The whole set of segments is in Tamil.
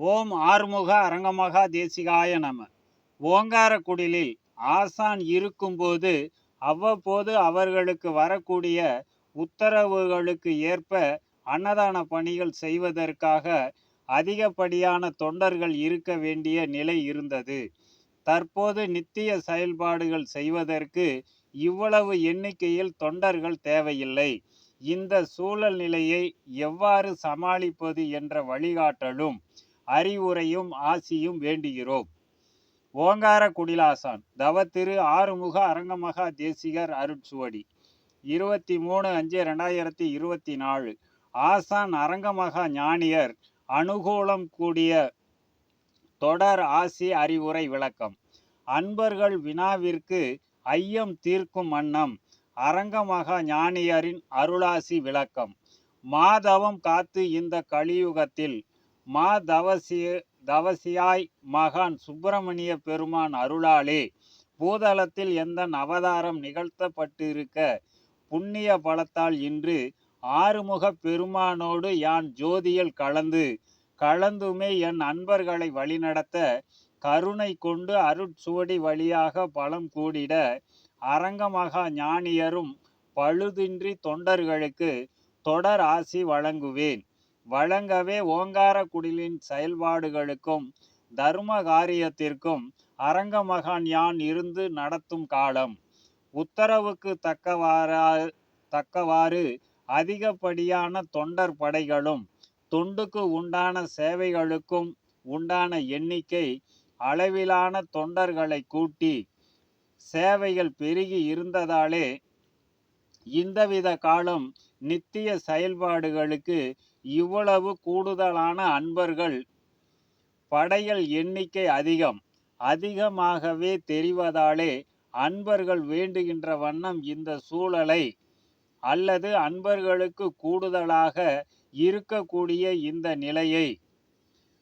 ஓம் ஆறுமுக அரங்கமகா தேசிகாய நம. ஓங்கார குடிலில் ஆசான் இருக்கும்போது அவ்வப்போது அவர்களுக்கு வரக்கூடிய உத்தரவுகளுக்கு ஏற்ப அன்னதான பணிகள் செய்வதற்காக அதிகப்படியான தொண்டர்கள் இருக்க வேண்டிய நிலை இருந்தது. தற்போது நித்திய செயல்பாடுகள் செய்வதற்கு இவ்வளவு எண்ணிக்கையில் தொண்டர்கள் தேவையில்லை. இந்த சூழல் நிலையை எவ்வாறு சமாளிப்பது என்ற வழிகாட்டலும் அறிவுரையும் ஆசியும் வேண்டுகிறோம். ஓங்கார குடிலாசான் தவத்திரு ஆறுமுக அரங்கமகா தேசிகர் அருட்சுவடி இருபத்தி மூணு அஞ்சு ரெண்டாயிரத்தி இருபத்தி நாலு. ஆசான் அரங்கமகா ஞானியர் அனுகூலம் கூடிய தொடர் ஆசி அறிவுரை விளக்கம். அன்பர்கள் வினாவிற்கு ஐயம் தீர்க்கும் வண்ணம் அரங்கமகா ஞானியரின் அருளாசி விளக்கம். மாதவம் காத்து இந்த கலியுகத்தில் மா தவசிய தவசியாய் மகான் சுப்பிரமணிய பெருமான் அருளாலே பூதளத்தில் எந்த அவதாரம் நிகழ்த்தப்பட்டிருக்க புண்ணிய பலத்தால் இன்று ஆறுமுக பெருமானோடு யான் ஜோதியில் கலந்து கலந்துமே என் அன்பர்களை வழிநடத்த கருணை கொண்டு அருட்சுவடி வழியாக பலம் கூடிட அரங்கமகா ஞானியரும் பழுதின்றி தொண்டர்களுக்கு தொடர் ஆசி வழங்குவேன். வழங்கவே ஓங்கார குடிலின் செயல்பாடுகளுக்கும் தர்ம காரியத்திற்கும் அரங்கமகான் யான் இருந்து நடத்தும் காலம். உத்தரவுக்கு தக்கவாறா தக்கவாறு அதிகப்படியான தொண்டர் படைகளும் தொண்டுக்கு உண்டான சேவைகளுக்கும் உண்டான எண்ணிக்கை அளவிலான தொண்டர்களை கூட்டி சேவைகள் பெருகி இருந்ததாலே இந்தவித காலம் நித்திய செயல்பாடுகளுக்கு இவ்வளவு கூடுதலான அன்பர்கள் படைகள் எண்ணிக்கை அதிகம். அதிகமாகவே தெரிவதாலே அன்பர்கள் வேண்டுகின்ற வண்ணம் இந்த சூழலை அல்லது அன்பர்களுக்கு கூடுதலாக இருக்கக்கூடிய இந்த நிலையை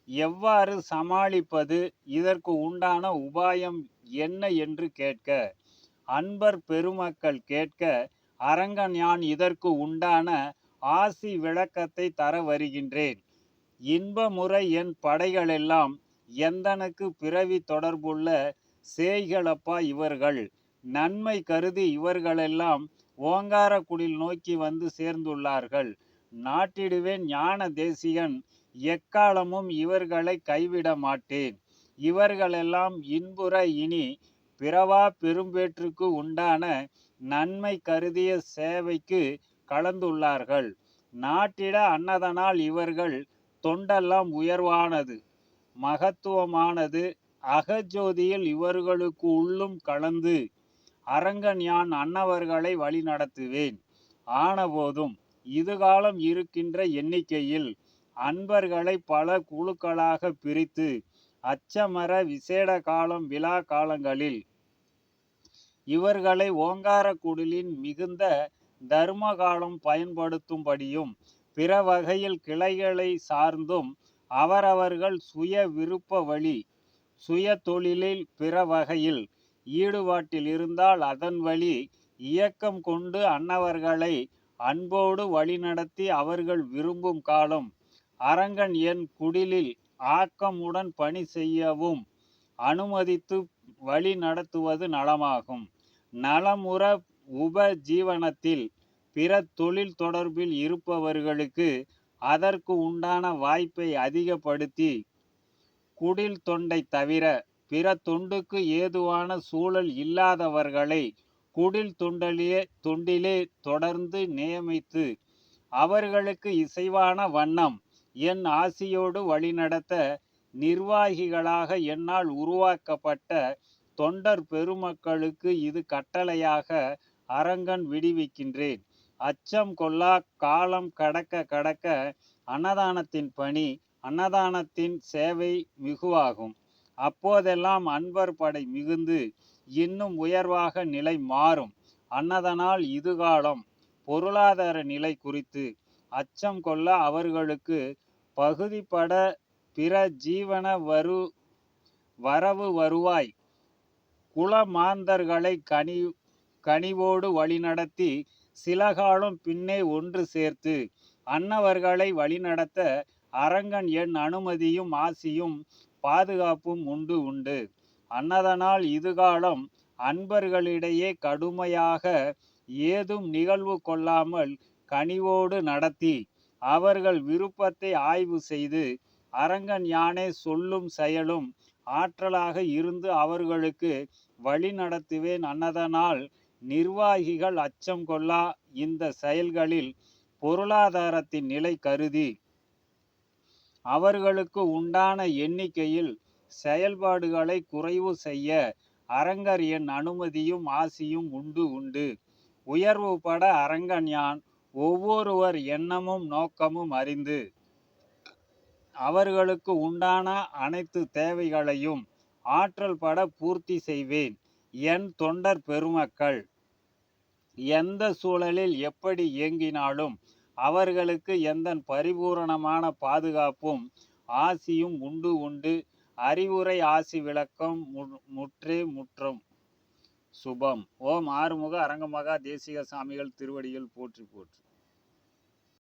எவ்வாறு சமாளிப்பது இதற்கு உண்டான உபாயம் என்ன என்று கேட்க அன்பர் பெருமக்கள் கேட்க அரங்கன் யான் இதற்கு உண்டான ஆசி விளக்கத்தை தர வருகின்றேன். இன்பமுறை என் படைகளெல்லாம் எந்தனுக்கு பிறவி தொடர்புள்ள சேய்களப்பா இவர்கள்? நன்மை கருதி இவர்களெல்லாம் ஓங்காரக்குடில் நோக்கி வந்து சேர்ந்துள்ளார்கள். நாட்டிடுவேன் ஞான தேசிகன் எக்காலமும் இவர்களை கைவிட மாட்டேன். இவர்களெல்லாம் இன்புற இனி பிறவா பெரும்பேற்றுக்கு உண்டான நன்மை கருதிய சேவைக்கு கலந்துள்ளார்கள். நாட்டிட அன்னதனால் இவர்கள் தொண்டெல்லாம் உயர்வானது மகத்துவமானது. அகஜோதியில் இவர்களுக்கு உள்ளும் கலந்து அரங்கன் யான் அன்னவர்களை வழிநடத்துவேன் ஆனபோதும் இதுகாலம் இருக்கின்ற எண்ணிக்கையில் அன்பர்களை பல குழுக்களாக பிரித்து அச்சமர விசேட காலம் விழா காலங்களில் இவர்களை ஓங்கார குடிலின் மிகுந்த தர்ம காலம் பயன்படுத்தும்படியும் பிற வகையில் கிளைகளை சார்ந்தும் அவரவர்கள் சுய விருப்ப வழி சுய தொழிலில் பிற வகையில் ஈடுபாட்டில் இருந்தால் அதன் வழி இயக்கம் கொண்டு அன்னவர்களை அன்போடு வழிநடத்தி அவர்கள் விரும்பும் காலம் அரங்கன் என் குடிலில் ஆக்கமுடன் பணி செய்யவும் அனுமதித்து வழி நடத்துவது நலமாகும். நலமுற உபஜீவனத்தில் பிற தொழில் தொடர்பில் இருப்பவர்களுக்கு அதற்கு உண்டான வாய்ப்பை அதிகப்படுத்தி குடில் தொண்டை தவிர பிற தொண்டுக்கு ஏதுவான சூழல் இல்லாதவர்களை குடில் தொண்டலியே தொண்டிலே தொடர்ந்து நியமித்து அவர்களுக்கு இசைவான வண்ணம் என் ஆசியோடு வழிநடத்த நிர்வாகிகளாக என்னால் உருவாக்கப்பட்ட தொண்டர் பெருமக்களுக்கு இது கட்டளையாக அரங்கன் விடுவிக்கின்றேன். அச்சம் கொல்லா காலம் கடக்க கடக்க அன்னதானத்தின் பணி அன்னதானத்தின் சேவை மிகுவாகும். அப்போதெல்லாம் அன்பர் படை மிகுந்து இன்னும் உயர்வாக நிலை மாறும். அன்னதனால் இதுகாலம் பொருளாதார நிலை குறித்து அச்சம் கொள்ள அவர்களுக்கு பகுதிப்பட பிற ஜீவன வரு வரவு வருவாய். குலமாந்தர்களை கனி கனிவோடு வழிநடத்தி சில காலம் பின்னே ஒன்று சேர்த்து அன்னவர்களை வழிநடத்த அரங்கன் என் அனுமதியும் ஆசியும் பாதுகாப்பும் உண்டு உண்டு. அன்னதனால் இதுகாலம் அன்பர்களிடையே கடுமையாக ஏதும் நிகழ்வு கொள்ளாமல் கனிவோடு நடத்தி அவர்கள் விருப்பத்தை ஆய்வு செய்து அரங்கன் யானே சொல்லும் செயலும் ஆற்றலாக இருந்து அவர்களுக்கு வழி நடத்துவேன் அன்னதனால் நிர்வாகிகள் அச்சம் கொள்ளா இந்த செயல்களில் பொருளாதாரத்தின் நிலை கருதி. அவர்களுக்கு உண்டான எண்ணிக்கையில் செயல்பாடுகளை குறைவு செய்ய அரங்கர் என் அனுமதியும் ஆசியும் உண்டு உண்டு. உயர்வு பட அரங்கன் யான் ஒவ்வொருவர் எண்ணமும் நோக்கமும் அறிந்து. அவர்களுக்கு உண்டான அனைத்து தேவைகளையும் ஆற்றல் பட பூர்த்தி செய்வேன். என் தொண்டர் பெருமக்கள் எந்த சூழலில் எப்படி இயங்கினாலும் அவர்களுக்கு எந்த பரிபூரணமான பாதுகாப்பும் ஆசியும் உண்டு உண்டு அறிவுரை ஆசி விளக்கம் மு- முற்றே முற்றும். சுபம். ஓம் ஆறுமுக அரங்கமகா தேசிக சாமிகள் திருவடியில் போற்றி போற்றி.